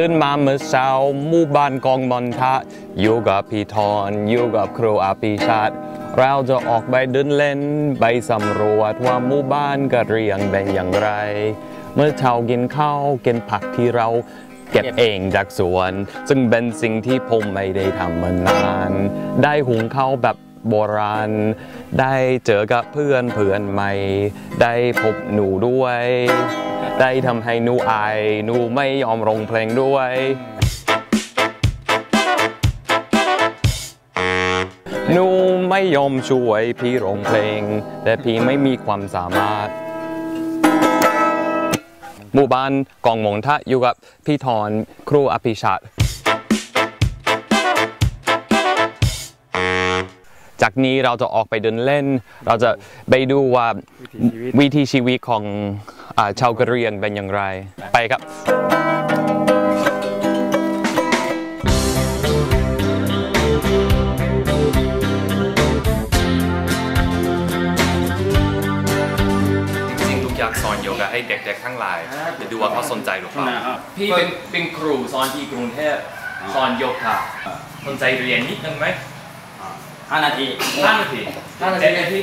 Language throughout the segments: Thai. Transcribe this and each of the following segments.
เดินมาเมื่อเช้าหมู่บ้านกองมอนทะอยู่กับพี่ทอนอยู่กับครูอาปีชาติ เราจะออกไปเดินเล่นไปสำรวจว่าหมู่บ้านกะเรียงเป็นอย่างไร เมื่อเช้ากินข้าวกินผักที่เราเก็บเองจากสวน ซึ่งเป็นสิ่งที่ผมไม่ได้ทำมานาน ได้หุงข้าวแบบ โบราณ ได้เจอกับเพื่อนเพื่อนใหม่ ได้พบหนูด้วย ได้ทำให้หนูอายหนูไม่ยอมร้องเพลงด้วย หนูไม่ยอมช่วยพี่ร้องเพลง แต่พี่ไม่มีความสามารถหมู่บ้านกองมงทะอยู่กับพี่ทอนครูอภิชาติ จากนี้เราจะออกไปเดินเล่น เราจะไปดูว่าวิถีชีวิตของอาชาวกะเหรียงเป็นอย่างไร ไปครับจริงๆลูกอยากสอนโยคะให้เด็กๆทั้งหลายจะดูว่าเขาสนใจหรือเปล่าพี่เป็นเป็นครูสอนที่กรุงเทพสอนโยคะสนใจเรียนนิดนึงไหม ห้านาที ห้านาทีห้านาทีนาที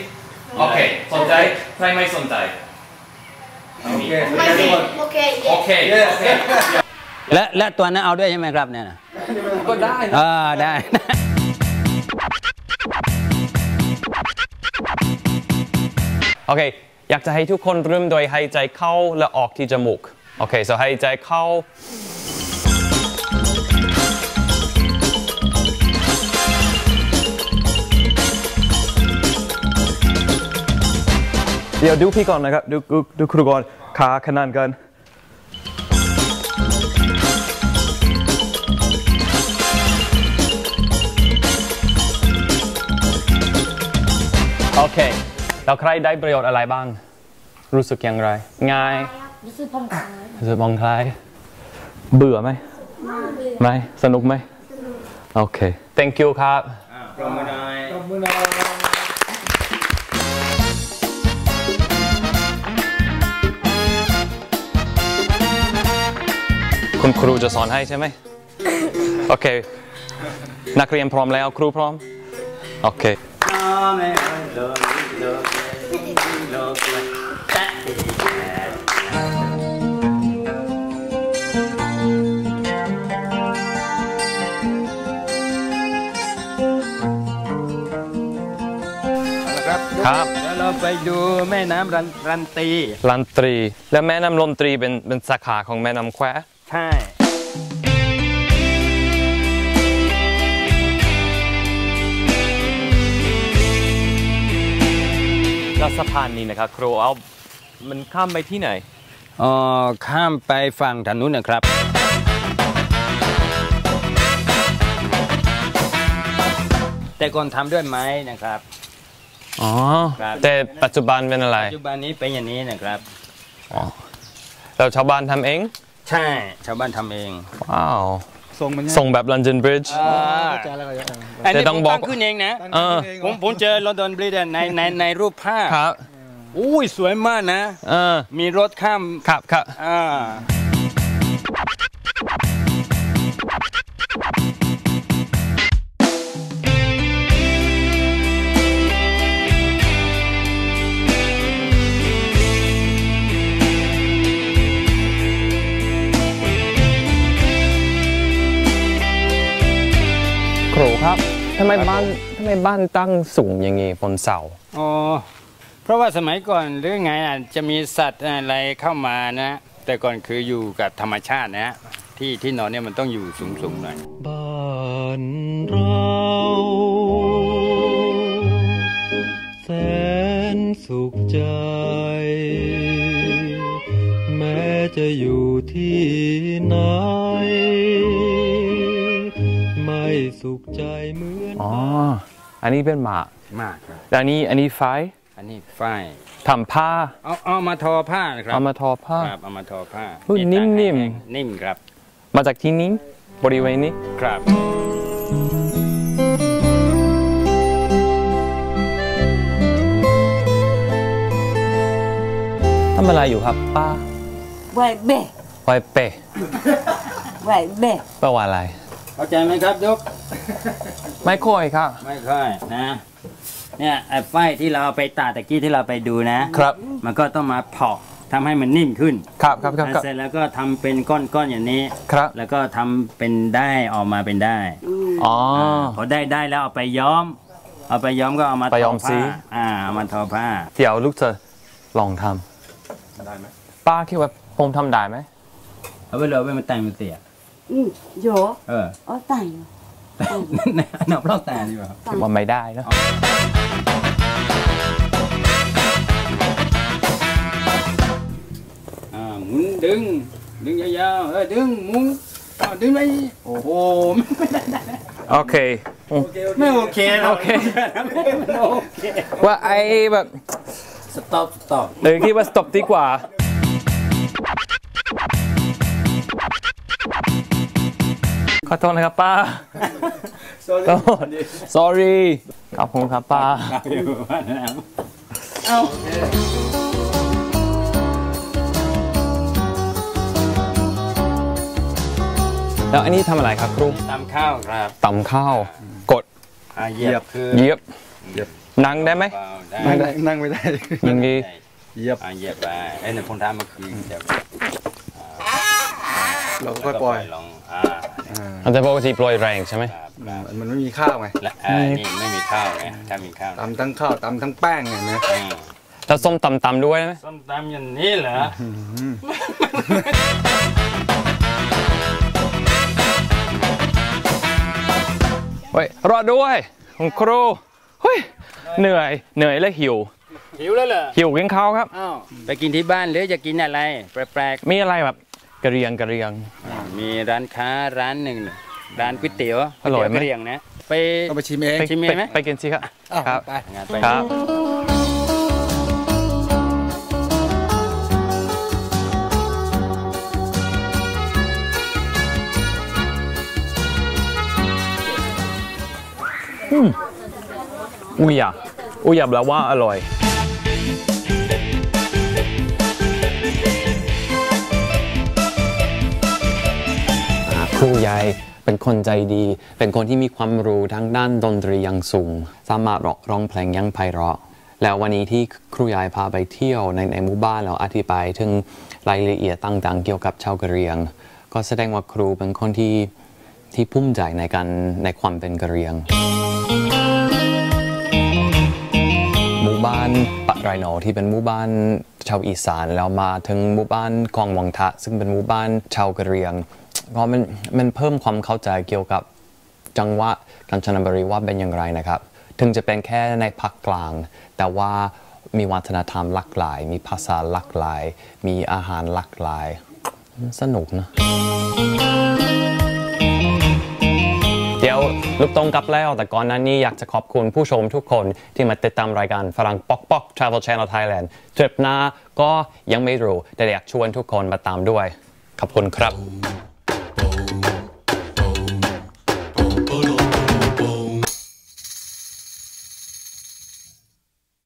โอเคสนใจใครไม่สนใจ โอเค ไม่สิโอเคโอเค โอเค และและตัวนั้นเอาด้วยใช่ไหมครับเนี่ยนะก็ได้นะอ่าได้โอเค อยากจะให้ทุกคนเริ่มโดยหายใจเข้าและออกที่จมูก โอเค so หายใจเข้า ดี๋ยวดูพี่ก่อนนะครับ ดูดูดูครูก่อนขาขนานกันโอเค แล้วใครได้ประโยชน์อะไรบ้าง รู้สึกอย่างไร ง่าย รู้สึกผ่อนคลายรู้สึกผ่อนคลาย เบื่อไหม ไม่ สนุกไหมโอเค thank you ครับปรบมือหน่อย คุณครูจะสอนให้ใช่ไหมโอเค นักเรียนพร้อมแล้วครูพร้อม โอเคครับครับแล้วเราไปดูแม่น้ำรันรันตีลันตรี และแม่น้ำลมตรีเป็นเป็นสาขาของแม่น้ำแคว ใช่แล้วสะพานนี้นะครับครูเอามันข้ามไปที่ไหนอ๋อข้ามไปฝั่งถนนนะครับแต่ก่อนทำด้วยไม้นะครับ อ๋อครับแต่ปัจจุบันเป็นอะไร ปัจจุบันนี้เป็นอย่างนี้นะครับเราชาวบ้านทำเอง ใช่ชาวบ้านทำเอง ว้าวส่งมันส่งแบบ London Bridge ใจแล้วก็ยังอันนี้แต่ต้ผองมบอก ตั้งขึ้นเองนะ เออผมผมเจอลอนดอนบริดในในในรูปภาพครับอุ้ยสวยมากนะ เออมีรถข้ามครับครับ อ่าำไมบ้านทำไมบ้านตั้งสูงอย่างงี้บนเสาอ๋อเพราะว่าสมัยก่อนหรือไงอะจะมีสัตว์อะไรเข้ามานะ แต่ก่อนคืออยู่กับธรรมชาตินะที่ที่นอนเนี่ยมันต้องอยู่สูงสูงๆหน่อยบ้านเราแสนสุขใจ แม้จะอยู่ที่ไหน อนอ๋ออันนี้เป็นหมากมากครับแล้วอันนี้อันนี้ไฟ อันนี้ฝ้ายทำผ้า เอาเอามาทอผ้านะครับ เอามาทอผ้าครับเอามาทอผ้าเฮ้ยนิ่มๆตากแห้งๆนิ่มครับ มาจากที่นี้บริเวณนี้ครับทำอะไรอยู่ครับป้าไว้เบะไวเปะไหวเบะแปลว่าอะไร เข้าใจไหมครับยกไม่ค่อยครับ ไม่ค่อยนะ เนี่ยไอ้ไฟที่เราเอาไปตากตะกี้ที่เราไปดูนะครับ มันก็ต้องมาเผาะทำให้มันนิ่มขึ้นครับครับครับครับ เสร็จแล้วก็ทำเป็นก้อนๆอย่างนี้ ครับ แล้วก็ทำเป็นได้ออกมาเป็นได้อ๋อพอได้ได้แล้วเอาไปย้อม เอาไปย้อมก็เอามาไปย้อมทผ้าสีอ่าเอามาทอผ้า เดี๋ยวลูกจะลองทำได้ไหมป้าคิดว่าผมทำได้ไหมเอาไปเลยเอาไปมันแต่งมันเสีย อืมโยเอออ๋อแต่งนับรอบแต่ดีกว่าคิดว่าไม่ได้นะอ่าหมุนดึง ดึงยาวๆเออดึงหมุนอ้าวดึงไปโอ้โหไม่ได้โอเคไม่โอเคหรอกโอเคไม่โอเคว่าไอ้แบบสต็อปสต็อปเลยคิดว่า stop ดีกว่า อโทษนะครับป้าขอโทษ sorry ขอบคุณครับป้าอยู่บ้านนะครับแล้วอันนี้ทำอะไรครับครูตำข้าวครับตำข้าว กดอ่าเหยียบคือเหยียบนั่งได้ไหมเบาได้ไม่ได้นั่งไม่ได้ยังดีเหยียบอ่าเหยียบไปไอ้ในพงท้ามันคือเหยียบเราก็ปล่อยลงอ่าอ่า มันจะปกติปล่อยแรงใช่ไหมครับมันไม่มีข้าวไงและอ่านี่ไม่มีข้าวไงถ้ามีข้าวตำทั้งข้าวตำทั้งแป้งไงนะอืมแล้วส้มตำตำด้วยไหมส้มตำอย่างนี้เหรอเฮ้ยรอด้วยคุณครูเฮ้ยเหนื่อยเหนื่อยและหิวหิวแล้วเหรอหิวกินข้าวครับอ้าวไปกินที่บ้านหรือจะกินอะไร แปลกมีอะไรแบบกระเรียงกระเรียงๆ มีร้านค้าร้านหนึ่งร้านก๋วยเตี๋ยวอร่อยไหมก๋วเตี๋วกะเรียงนะไปต้องไปชิมเองไปชิมไปไหมไปกินสิครับอ้าวครับไปงานไปครับอืมอุยอะอุยอะแปลว่าอร่อย ครูใหญ่เป็นคนใจดี เป็นคนที่มีความรู้ทางด้านดนตรีอย่างสูง สามารถร้องเพลงยังไพเราะ แล้ววันนี้ที่ครูใหญ่พาไปเที่ยวในในหมู่บ้านเราอธิบายถึงรายละเอียดต่างๆ เกี่ยวกับชาวกะเหรี่ยง ก็แสดงว่าครูเป็นคนที่ที่ภูมิใจในการในความเป็นกะเหรี่ยง หมู่บ้านปะไรโนที่เป็นหมู่บ้านชาวอีสานแล้วมาถึงหมู่บ้านคลองวังทะ ซึ่งเป็นหมู่บ้านชาวกะเหรี่ยง ก็มันมันเพิ่มความเข้าใจเกี่ยวกับจังหวะกาญจนบุรีว่าเป็นอย่างไรนะครับ ถึงจะเป็นแค่ในภาคกลาง แต่ว่ามีวัฒนธรรมหลากหลาย มีภาษาหลากหลาย มีอาหารหลากหลาย สนุกนะ เดี๋ยวลูกตรงกลับแล้ว แต่ก่อนนั้นนี้อยากจะขอบคุณผู้ชมทุกคนที่มาติดตามรายการฝรั่งปอกปอก Travel Channel Thailand ทริปหน้าก็ยังไม่รู้ แต่อยากชวนทุกคนมาตามด้วย ขอบคุณครับ